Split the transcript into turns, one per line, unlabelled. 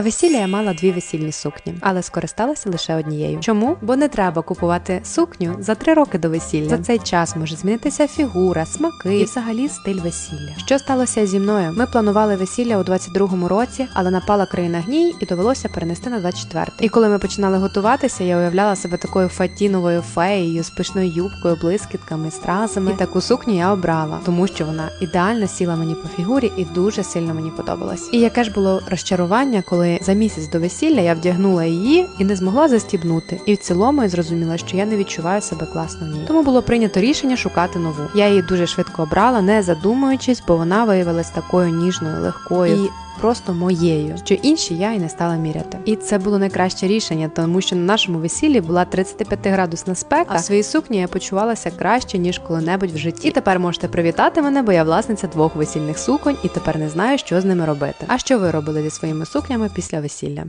Весілля я мала дві весільні сукні, але скористалася лише однією. Чому? Бо не треба купувати сукню за три роки до весілля. За цей час може змінитися фігура, смаки і взагалі стиль весілля. Що сталося зі мною? Ми планували весілля у 22-му році, але напала країна гній і довелося перенести на 24-й. І коли ми починали готуватися, я уявляла себе такою фатіновою феєю з пишною юбкою, блискітками, стразами. І таку сукню я обрала, тому що вона ідеально сіла мені по фігурі і дуже сильно мені подобалась. І яке ж було розчарування, коли за місяць до весілля я вдягнула її і не змогла застібнути. І в цілому я зрозуміла, що я не відчуваю себе класно в ній. Тому було прийнято рішення шукати нову. Я її дуже швидко обрала, не задумуючись, бо вона виявилась такою ніжною, легкою і просто моєю, що інші я і не стала міряти. І це було найкраще рішення, тому що на нашому весіллі була 35 градусна спека, а в своїй сукні я почувалася краще ніж коли-небудь в житті. І тепер можете привітати мене, бо я власниця двох весільних суконь і тепер не знаю, що з ними робити. А що ви робили зі своїми сукнями після весілля?